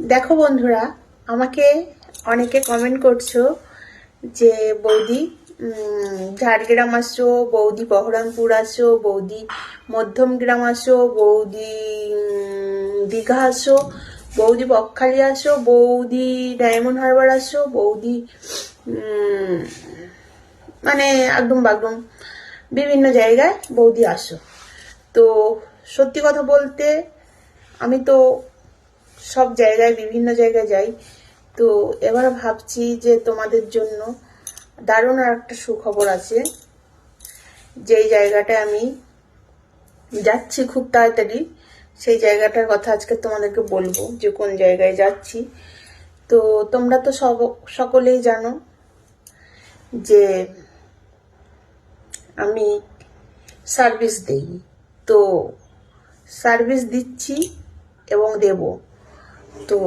দেখো বন্ধুরা, আমাকে অনেকে কমেন্ট করছ যে, বৌদি ঝাড়গ্রাম আসো, বৌদি বহরমপুর আসো, বৌদি মধ্যমগ্রাম আসো, বৌদি দীঘা আসো, বৌদি বকখালি আসো, বৌদি ডায়মন্ড হারবার আসো, বৌদি মানে একদম বাগদম বিভিন্ন জায়গায় বৌদি আসো। তো সত্যি কথা বলতে, আমি তো সব জায়গায়, বিভিন্ন জায়গায় যাই। তো এবার ভাবছি যে তোমাদের জন্য দারুণ আর একটা সুখবর আছে। যেই জায়গাটায় আমি যাচ্ছি খুব তাড়াতাড়ি, সেই জায়গাটার কথা আজকে তোমাদেরকে বলব যে কোন জায়গায় যাচ্ছি। তো তোমরা তো সব, সকলেই জানো যে আমি সার্ভিস দেই। তো সার্ভিস দিচ্ছি এবং দেব। তো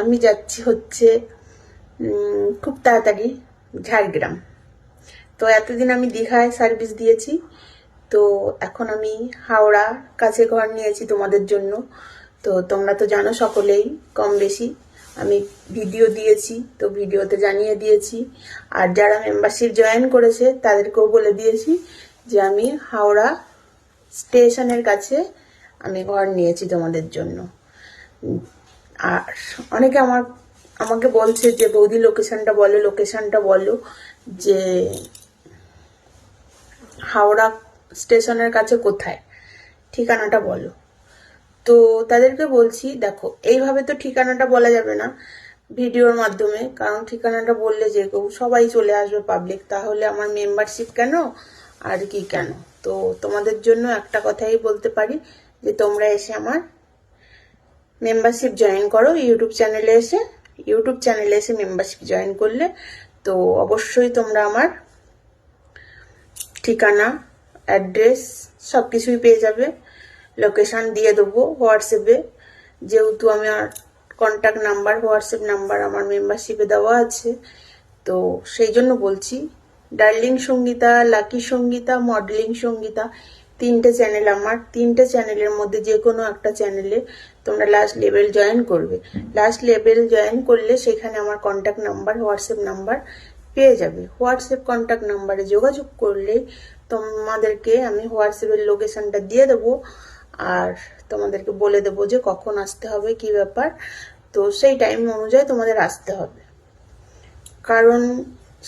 আমি যাচ্ছি হচ্ছে খুব তাড়াতাড়ি ঝাড়গ্রাম। তো এতদিন আমি দীঘায় সার্ভিস দিয়েছি। তো এখন আমি হাওড়া কাছে ঘর নিয়েছি তোমাদের জন্য। তো তোমরা তো জানো সকলেই কম বেশি। আমি ভিডিও দিয়েছি, তো ভিডিওতে জানিয়ে দিয়েছি। আর যারা মেম্বারশিপ জয়েন করেছে, তাদেরকেও বলে দিয়েছি যে আমি হাওড়া স্টেশনের কাছে আমি ঘর নিয়েছি তোমাদের জন্য। আর অনেকে আমার, আমাকে বলছে যে, বৌদি লোকেশনটা বলো লোকেশনটা বলো যে, হাওড়া স্টেশনের কাছে কোথায়? ঠিকানাটা বলো। তো তাদেরকে বলছি, দেখো, এইভাবে তো ঠিকানাটা বলা যাবে না ভিডিওর মাধ্যমে, কারণ ঠিকানাটা বললে যে কেউ, সবাই চলে আসবে পাবলিক তাহলে আমার মেম্বারশিপ কেন? আর কি কেন? তো তোমাদের জন্য একটা কথাই বলতে পারি যে, তোমরা এসে আমার মেম্বারশিপ জয়েন করো ইউটিউব চ্যানেলে এসে ইউটিউব চ্যানেলে এসে মেম্বারশিপ জয়েন করলে তো অবশ্যই তোমরা আমার ঠিকানা অ্যাড্রেস সব কিছুই পেয়ে যাবে। লোকেশান দিয়ে দেবো হোয়াটসঅ্যাপে যেহেতু আমার কন্ট্যাক্ট নাম্বার হোয়াটসঅ্যাপ নাম্বার আমার মেম্বারশিপে দেওয়া আছে, তো সেই জন্য বলছি darling Sangeeta lucky Sangeeta modelling Sangeeta, তিনটে চ্যানেল আমার। তিনটে চ্যানেলের মধ্যে যে কোনো একটা চ্যানেলে তোমরা লাস্ট লেভেল জয়েন করবে। লাস্ট লেভেল জয়েন করলে সেখানে আমার কন্ট্যাক্ট নাম্বার হোয়াটসঅ্যাপ নাম্বার পেয়ে যাবে। হোয়াটসঅ্যাপ কন্ট্যাক্ট নাম্বারে যোগাযোগ করলে তোমাদেরকে আমি হোয়াটসঅ্যাপের লোকেশনটা দিয়ে দেবো আর তোমাদেরকে বলে দেবো যে কখন আসতে হবে, কি ব্যাপার। তো সেই টাইম অনুযায়ী তোমাদের আসতে হবে। কারণ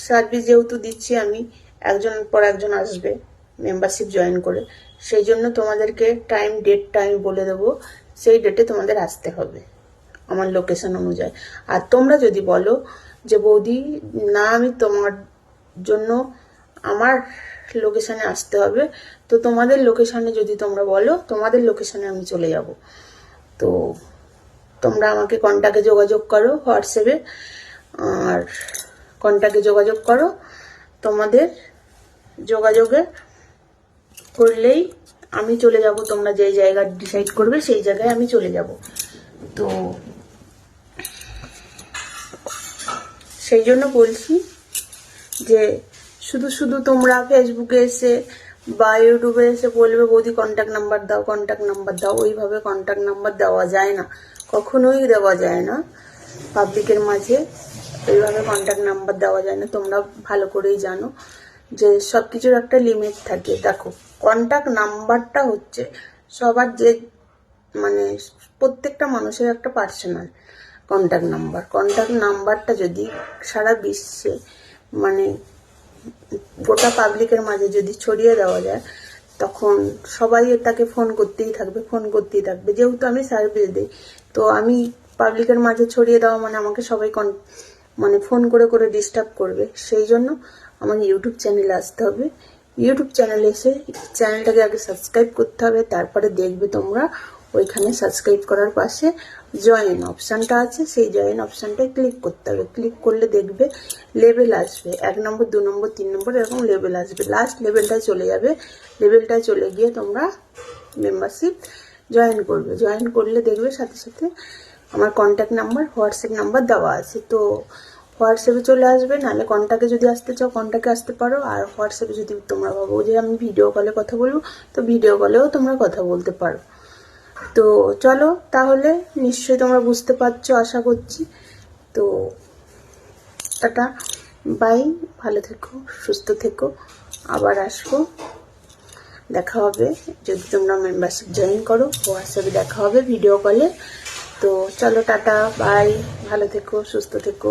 সার্ভিস যেহেতু দিচ্ছি আমি, একজন পর একজন আসবে মেম্বারশিপ জয়েন করে। সেই জন্য তোমাদেরকে টাইম ডেট টাইম বলে দেবো সেই ডেটে তোমাদের আসতে হবে, আমার লোকেশন অনুযায়ী। আর তোমরা যদি বলো যে, বৌদি, না, আমি তোমার জন্য আমার লোকেশানে আসতে হবে, তো তোমাদের লোকেশানে যদি তোমরা বলো, তোমাদের লোকেশানে আমি চলে যাব। তো তোমরা আমাকে কন্ট্যাক্টে যোগাযোগ করো হোয়াটসঅ্যাপে আর কন্ট্যাক্টে যোগাযোগ করো। তোমাদের যোগাযোগে করলেই আমি চলে যাব, তোমরা যেই জায়গা ডিসাইড করবে সেই জায়গায় আমি চলে যাব। তো সেই জন্য বলছি যে শুধু শুধু তোমরা ফেসবুকে এসে বা ইউটিউবে এসে বলবে, বৌদি কন্ট্যাক্ট নাম্বার দাও কন্ট্যাক্ট নাম্বার দাও। ওইভাবে কন্ট্যাক্ট নাম্বার দেওয়া যায় না। কখনোই দেওয়া যায় না। পাবলিকের মাঝে ওইভাবে কন্ট্যাক্ট নাম্বার দেওয়া যায় না। তোমরা ভালো করেই জানো। যে সব কিছুর একটা লিমিট থাকে। দেখো কন্ট্যাক্ট নাম্বারটা হচ্ছে সবার যে মানে প্রত্যেকটা মানুষের একটা পার্সোনাল কন্ট্যাক্ট নাম্বার কন্ট্যাক্ট নাম্বারটা যদি সারা বিশ্বে মানে গোটা পাবলিকের মাঝে যদি ছড়িয়ে দেওয়া যায়, তখন সবাই তাকে ফোন করতেই থাকবে ফোন করতেই থাকবে। যেহেতু আমি সার্ভিস দিই, তো আমি পাবলিকের মাঝে ছড়িয়ে দেওয়া মানে আমাকে সবাই কন মানে ফোন করে করে ডিস্টার্ব করবে। সেই জন্য আমার ইউটিউব চ্যানেলে আসতে হবে। ইউটিউব চ্যানেলে এসে চ্যানেলটাকে আগে সাবস্ক্রাইব করতে হবে, তারপরে দেখবে তোমরা ওইখানে সাবস্ক্রাইব করার পাশে জয়েন অপশানটা আছে। সেই জয়েন অপশানটায় ক্লিক করতে হবে। ক্লিক করলে দেখবে লেভেল আসবে। এক নম্বর, দু নম্বর, তিন নম্বর এরকম লেভেল আসবে। লাস্ট লেভেলটায় চলে যাবে। লেভেলটায় চলে গিয়ে তোমরা মেম্বারশিপ জয়েন করবে। জয়েন করলে দেখবে সাথে সাথে আমার কন্ট্যাক্ট নাম্বার হোয়াটসঅ্যাপ নাম্বার দেওয়া আছে। তো হোয়াটসঅ্যাপে চলে আসবে, নাহলে কন্ট্যাক্টে যদি আসতে চাও কন্ট্যাক্টে আসতে পারো। আর হোয়াটসঅ্যাপে যদি তোমরা ভাবো যে আমি ভিডিও কলে কথা বলব, তো ভিডিও কলেও তোমরা কথা বলতে পারো। তো চলো তাহলে, নিশ্চয়ই তোমরা বুঝতে পারছ, আশা করছি। তো টাটা, বাই, ভালো থেকো, সুস্থ থেকো। আবার আসব। দেখা হবে, যদি তোমরা মেম্বারশিপ জয়েন করো, হোয়াটসঅ্যাপে দেখা হবে ভিডিও কলে তো চলো টাটা, বাই, ভালো থেকো, সুস্থ থেকো।